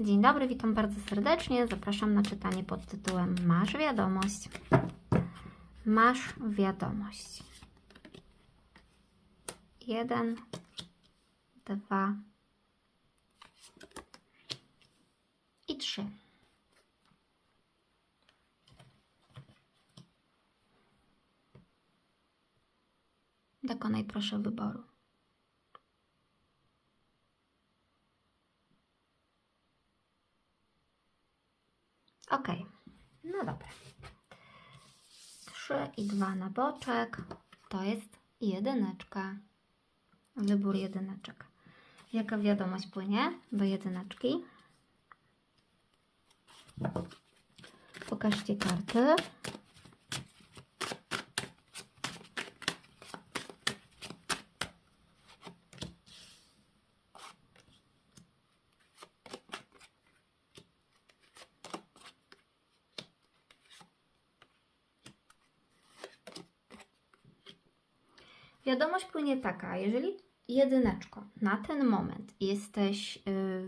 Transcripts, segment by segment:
Dzień dobry, witam bardzo serdecznie. Zapraszam na czytanie pod tytułem Masz wiadomość. Masz wiadomość. Jeden, dwa i trzy. Dokonaj proszę wyboru. Ok, no dobra. 3 i 2 na boczek to jest jedyneczka. Wybór jedyneczek. Jaka wiadomość płynie do jedyneczki? Pokażcie karty. Płynie taka, jeżeli jedyneczko na ten moment jesteś y,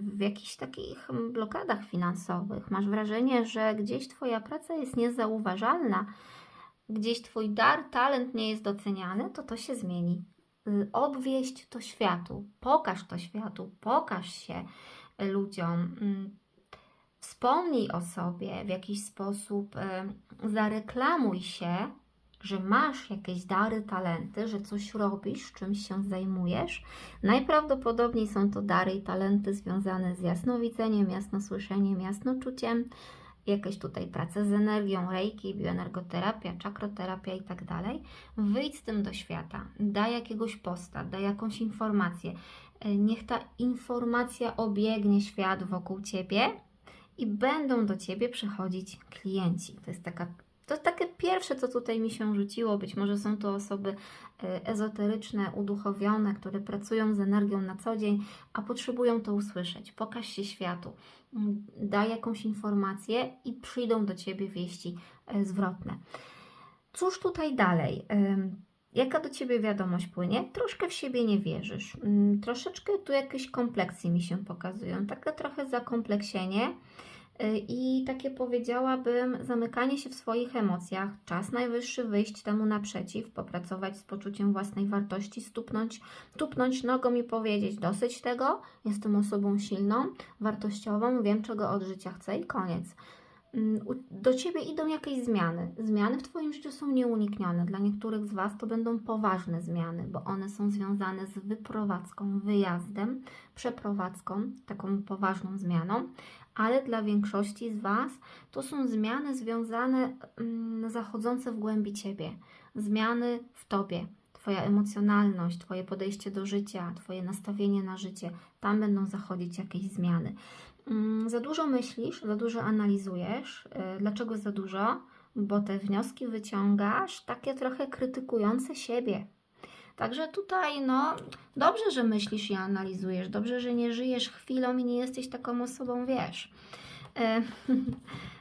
w jakichś takich blokadach finansowych, masz wrażenie, że gdzieś Twoja praca jest niezauważalna, gdzieś Twój dar, talent nie jest doceniany, to to się zmieni. Y, Obwieść to światu, pokaż to światu, pokaż się ludziom. Mm, Wspomnij o sobie w jakiś sposób, y, zareklamuj się, że masz jakieś dary, talenty, że coś robisz, czymś się zajmujesz. Najprawdopodobniej są to dary i talenty związane z jasnowidzeniem, jasnosłyszeniem, jasnoczuciem, jakieś tutaj prace z energią, reiki, bioenergoterapia, czakroterapia i tak dalej. Wyjdź z tym do świata, daj jakiegoś posta, daj jakąś informację. E, Niech ta informacja obiegnie świat wokół Ciebie i będą do Ciebie przychodzić klienci. To jest taka to takie pierwsze, co tutaj mi się rzuciło. Być może są to osoby e, ezoteryczne, uduchowione, które pracują z energią na co dzień, a potrzebują to usłyszeć. Pokaż się światu, Mm, daj jakąś informację i przyjdą do Ciebie wieści e, zwrotne. Cóż tutaj dalej? Jaka do Ciebie wiadomość płynie? Troszkę w siebie nie wierzysz. Ym, Troszeczkę tu jakieś kompleksy mi się pokazują. Takie trochę zakompleksienie. I takie powiedziałabym, zamykanie się w swoich emocjach, czas najwyższy wyjść temu naprzeciw, popracować z poczuciem własnej wartości, stuknąć, tupnąć nogą i powiedzieć: Dosyć tego, jestem osobą silną, wartościową, wiem czego od życia chcę i koniec. Mm, Do ciebie idą jakieś zmiany. Zmiany w Twoim życiu są nieuniknione. Dla niektórych z Was to będą poważne zmiany, bo one są związane z wyprowadzką, wyjazdem, przeprowadzką, taką poważną zmianą, ale dla większości z Was to są zmiany związane, mm, zachodzące w głębi Ciebie. Zmiany w Tobie. Twoja emocjonalność, Twoje podejście do życia, Twoje nastawienie na życie. Tam będą zachodzić jakieś zmiany. Mm, Za dużo myślisz, za dużo analizujesz. Y, Dlaczego za dużo? Bo te wnioski wyciągasz takie trochę krytykujące siebie. Także tutaj, no, dobrze, że myślisz i analizujesz, dobrze, że nie żyjesz chwilą i nie jesteś taką osobą, wiesz, e,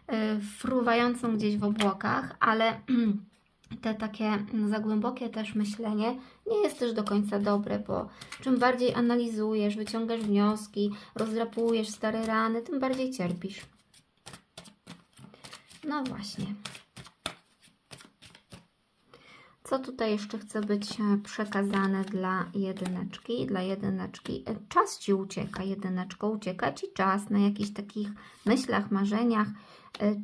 e, fruwającą gdzieś w obłokach, ale te takie za głębokie też myślenie nie jest też do końca dobre, bo czym bardziej analizujesz, wyciągasz wnioski, rozdrapujesz stare rany, tym bardziej cierpisz. No właśnie. Co tutaj jeszcze chce być e, przekazane dla jedyneczki? Dla jedyneczki e, czas Ci ucieka, jedyneczko, ucieka Ci czas na jakichś takich myślach, marzeniach. E,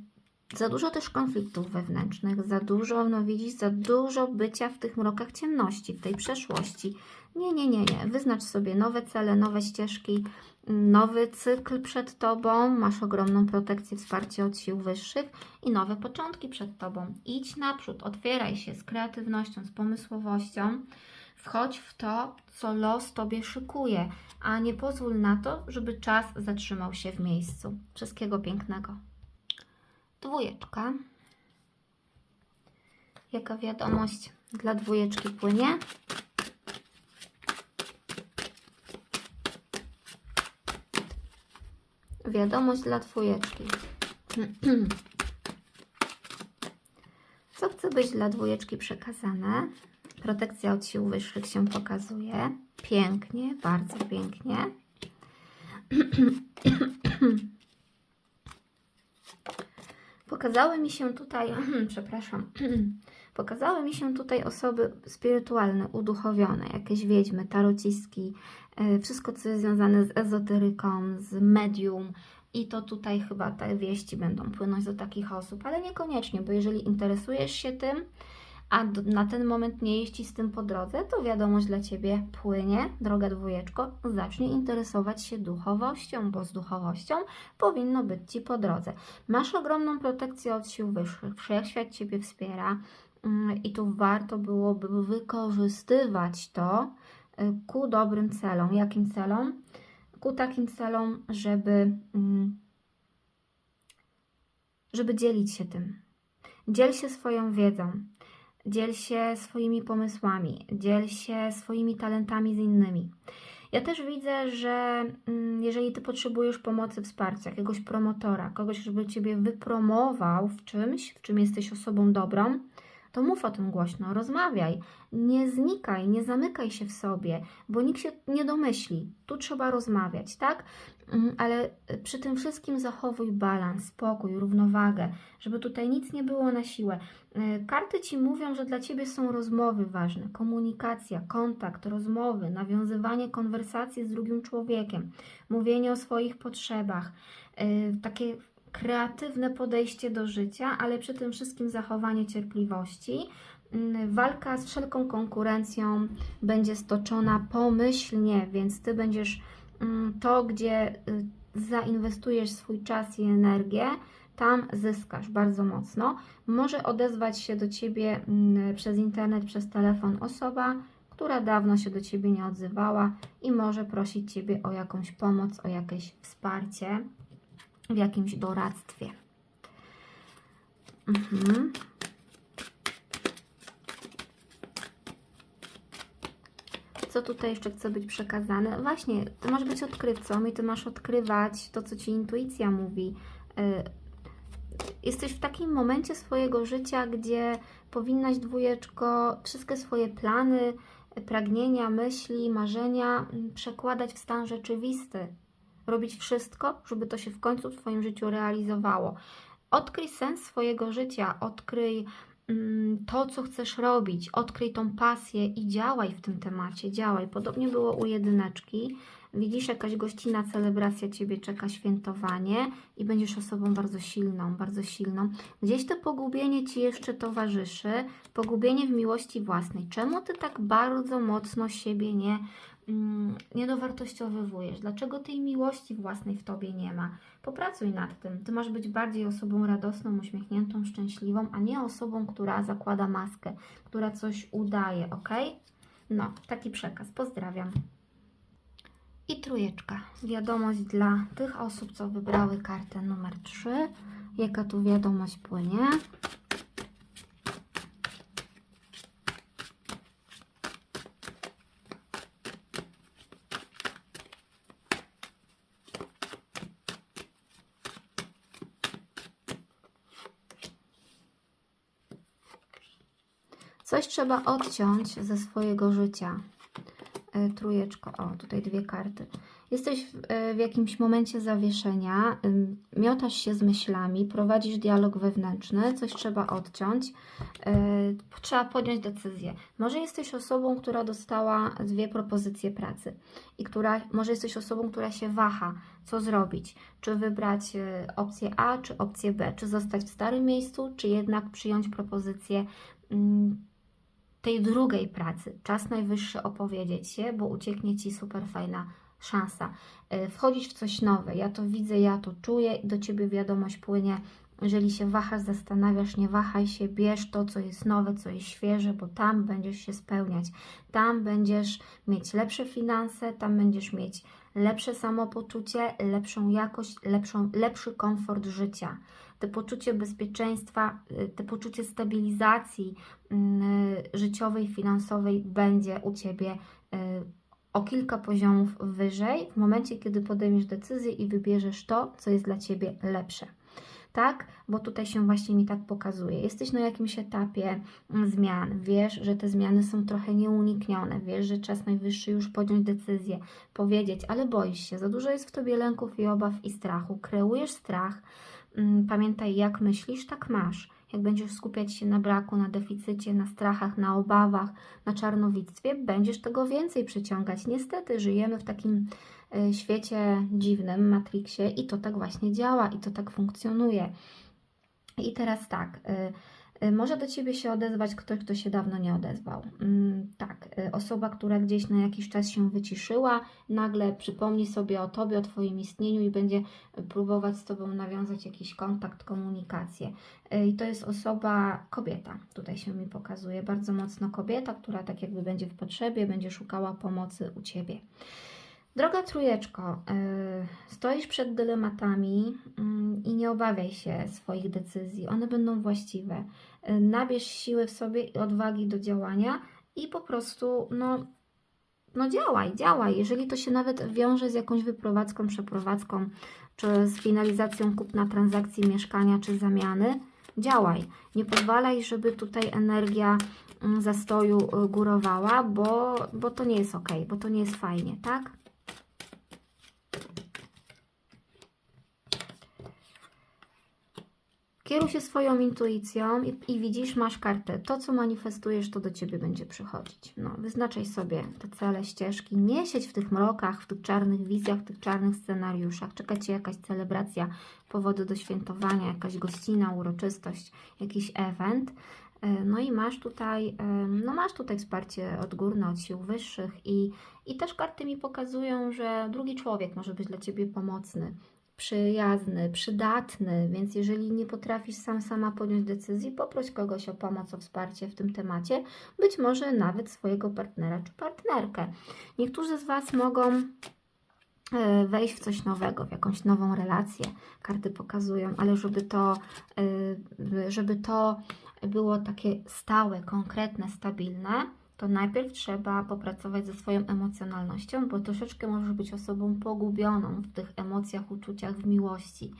Za dużo też konfliktów wewnętrznych, za dużo, no widzisz, za dużo bycia w tych mrokach ciemności, w tej przeszłości. Nie, nie, nie, nie. Wyznacz sobie nowe cele, nowe ścieżki, nowy cykl przed Tobą. Masz ogromną protekcję, wsparcie od sił wyższych i nowe początki przed Tobą. Idź naprzód, otwieraj się z kreatywnością, z pomysłowością. Wchodź w to, co los Tobie szykuje, a nie pozwól na to, żeby czas zatrzymał się w miejscu. Wszystkiego pięknego. Dwójeczka. Jaka wiadomość dla dwójeczki płynie? Wiadomość dla dwójeczki. Co chce być dla dwójeczki przekazane? Protekcja od sił wyższych się pokazuje. Pięknie, bardzo pięknie. Pokazały mi się tutaj, przepraszam, pokazały mi się tutaj osoby spirytualne, uduchowione, jakieś wiedźmy, tarocistki, e, wszystko co jest związane z ezoteryką, z medium. I to tutaj chyba te wieści będą płynąć do takich osób, ale niekoniecznie, bo jeżeli interesujesz się tym, a na ten moment nie jeździ z tym po drodze, to wiadomość dla Ciebie płynie, droga dwójeczko, zacznij interesować się duchowością, bo z duchowością powinno być Ci po drodze. Masz ogromną protekcję od sił wyższych, wszechświat Ciebie wspiera i tu warto byłoby wykorzystywać to y, ku dobrym celom. Jakim celom? Ku takim celom, żeby, mm, żeby dzielić się tym. Dziel się swoją wiedzą, dziel się swoimi pomysłami, dziel się swoimi talentami z innymi. Ja też widzę, że mm, jeżeli Ty potrzebujesz pomocy, wsparcia, jakiegoś promotora, kogoś, żeby Ciebie wypromował w czymś, w czym jesteś osobą dobrą, to mów o tym głośno, rozmawiaj. Nie znikaj, nie zamykaj się w sobie, bo nikt się nie domyśli. Tu trzeba rozmawiać, tak? Mm, ale przy tym wszystkim zachowuj balans, spokój, równowagę, żeby tutaj nic nie było na siłę. Y, karty ci mówią, że dla ciebie są rozmowy ważne, komunikacja, kontakt, rozmowy, nawiązywanie konwersacji z drugim człowiekiem, mówienie o swoich potrzebach, y, takie kreatywne podejście do życia, ale przy tym wszystkim zachowanie cierpliwości. Mm, walka z wszelką konkurencją będzie stoczona pomyślnie, więc ty będziesz mm, to, gdzie y, zainwestujesz swój czas i energię, tam zyskasz bardzo mocno. Może odezwać się do ciebie mm, przez internet, przez telefon osoba, która dawno się do ciebie nie odzywała i może prosić ciebie o jakąś pomoc, o jakieś wsparcie w jakimś doradztwie. Mhm. Co tutaj jeszcze chce być przekazane? Właśnie, ty masz być odkrywcą i ty masz odkrywać to, co ci intuicja mówi. Y, jesteś w takim momencie swojego życia, gdzie powinnaś dwójeczko wszystkie swoje plany, pragnienia, myśli, marzenia mm, przekładać w stan rzeczywisty robić wszystko, żeby to się w końcu w Twoim życiu realizowało. Odkryj sens swojego życia, odkryj mm, to, co chcesz robić, odkryj tą pasję i działaj w tym temacie, działaj. Podobnie było u jedyneczki. Widzisz, jakaś gościna, celebracja Ciebie czeka, świętowanie i będziesz osobą bardzo silną, bardzo silną. Gdzieś to pogubienie Ci jeszcze towarzyszy, pogubienie w miłości własnej. Czemu Ty tak bardzo mocno siebie nie Mm, nie dowartościowywujesz, dlaczego tej miłości własnej w tobie nie ma. Popracuj nad tym. Ty masz być bardziej osobą radosną, uśmiechniętą, szczęśliwą, a nie osobą, która zakłada maskę, która coś udaje, ok? No, taki przekaz. Pozdrawiam. I trójeczka. Wiadomość dla tych osób, co wybrały kartę numer 3. Jaka tu wiadomość płynie? Coś trzeba odciąć ze swojego życia. E, trójeczko, o, tutaj dwie karty. Jesteś w, e, jakimś momencie zawieszenia, miotasz się z myślami, prowadzisz dialog wewnętrzny, coś trzeba odciąć, e, trzeba podjąć decyzję. Może jesteś osobą, która dostała dwie propozycje pracy i która, może jesteś osobą, która się waha, co zrobić, czy wybrać opcję A, czy opcję B, czy zostać w starym miejscu, czy jednak przyjąć propozycję tej drugiej pracy. Czas najwyższy opowiedzieć się, bo ucieknie Ci super fajna szansa. E, wchodzić w coś nowe. Ja to widzę, ja to czuję i do Ciebie wiadomość płynie. Jeżeli się wahasz, zastanawiasz, nie wahaj się, bierz to, co jest nowe, co jest świeże, bo tam będziesz się spełniać. Tam będziesz mieć lepsze finanse, tam będziesz mieć lepsze samopoczucie, lepszą jakość, lepszą, lepszy komfort życia te poczucie bezpieczeństwa, y, te poczucie stabilizacji mm, życiowej, finansowej będzie u Ciebie y, o kilka poziomów wyżej w momencie, kiedy podejmiesz decyzję i wybierzesz to, co jest dla Ciebie lepsze. Tak, bo tutaj się właśnie mi tak pokazuje. Jesteś na jakimś etapie mm, zmian, wiesz, że te zmiany są trochę nieuniknione, wiesz, że czas najwyższy już podjąć decyzję, powiedzieć, ale boisz się, za dużo jest w tobie lęków i obaw i strachu, kreujesz strach, Pamiętaj, jak myślisz, tak masz. Jak będziesz skupiać się na braku, na deficycie, na strachach, na obawach, na czarnowictwie, będziesz tego więcej przyciągać. Niestety żyjemy w takim y, świecie dziwnym, Matrixie i to tak właśnie działa i to tak funkcjonuje. I teraz tak, y, może do Ciebie się odezwać ktoś, kto się dawno nie odezwał. Mm, Tak, y, osoba, która gdzieś na jakiś czas się wyciszyła, nagle przypomni sobie o Tobie, o Twoim istnieniu i będzie próbować z Tobą nawiązać jakiś kontakt, komunikację. Y, I to jest osoba, kobieta, tutaj się mi pokazuje, bardzo mocno kobieta, która tak jakby będzie w potrzebie, będzie szukała pomocy u Ciebie. Droga trójeczko, stoisz przed dylematami mm, i nie obawiaj się swoich decyzji, one będą właściwe. Y, Nabierz siły w sobie i odwagi do działania i po prostu, no, no działaj, działaj. Jeżeli to się nawet wiąże z jakąś wyprowadzką, przeprowadzką, czy z finalizacją kupna transakcji mieszkania, czy zamiany, działaj. Nie pozwalaj, żeby tutaj energia mm, zastoju y, górowała, bo, bo to nie jest ok, bo to nie jest fajnie, tak? Kieruj się swoją intuicją i, i widzisz, masz kartę. To, co manifestujesz, to do Ciebie będzie przychodzić. No, wyznaczaj sobie te cele, ścieżki. Nie siedź w tych mrokach, w tych czarnych wizjach, w tych czarnych scenariuszach. Czeka Cię jakaś celebracja, powody do świętowania, jakaś gościna, uroczystość, jakiś event. E, No i masz tutaj, e, no masz tutaj wsparcie odgórne od sił wyższych i, i też karty mi pokazują, że drugi człowiek może być dla Ciebie pomocny przyjazny, przydatny, więc jeżeli nie potrafisz sam sama podjąć decyzji, poproś kogoś o pomoc, o wsparcie w tym temacie, być może nawet swojego partnera czy partnerkę. Niektórzy z Was mogą e, wejść w coś nowego, w jakąś nową relację. Karty pokazują, ale żeby to, e, żeby to było takie stałe, konkretne, stabilne, to najpierw trzeba popracować ze swoją emocjonalnością, bo troszeczkę możesz być osobą pogubioną w tych emocjach, uczuciach, w miłości.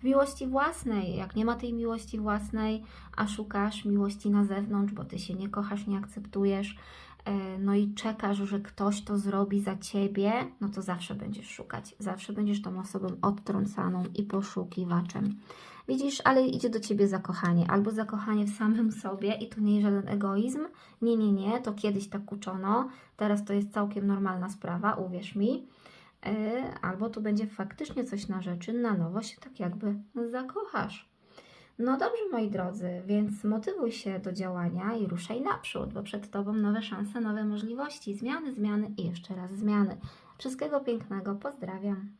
W miłości własnej, jak nie ma tej miłości własnej, a szukasz miłości na zewnątrz, bo ty się nie kochasz, nie akceptujesz, e, no i czekasz, że ktoś to zrobi za ciebie, no to zawsze będziesz szukać. Zawsze będziesz tą osobą odtrącaną i poszukiwaczem. Widzisz, ale idzie do ciebie zakochanie, albo zakochanie w samym sobie i to nie jest żaden egoizm. Nie, nie, nie, to kiedyś tak uczono, teraz to jest całkiem normalna sprawa, uwierz mi. Yy, albo tu będzie faktycznie coś na rzeczy, na nowo się tak jakby zakochasz. No dobrze, moi drodzy, więc motywuj się do działania i ruszaj naprzód, bo przed Tobą nowe szanse, nowe możliwości, zmiany, zmiany i jeszcze raz zmiany. Wszystkiego pięknego, pozdrawiam.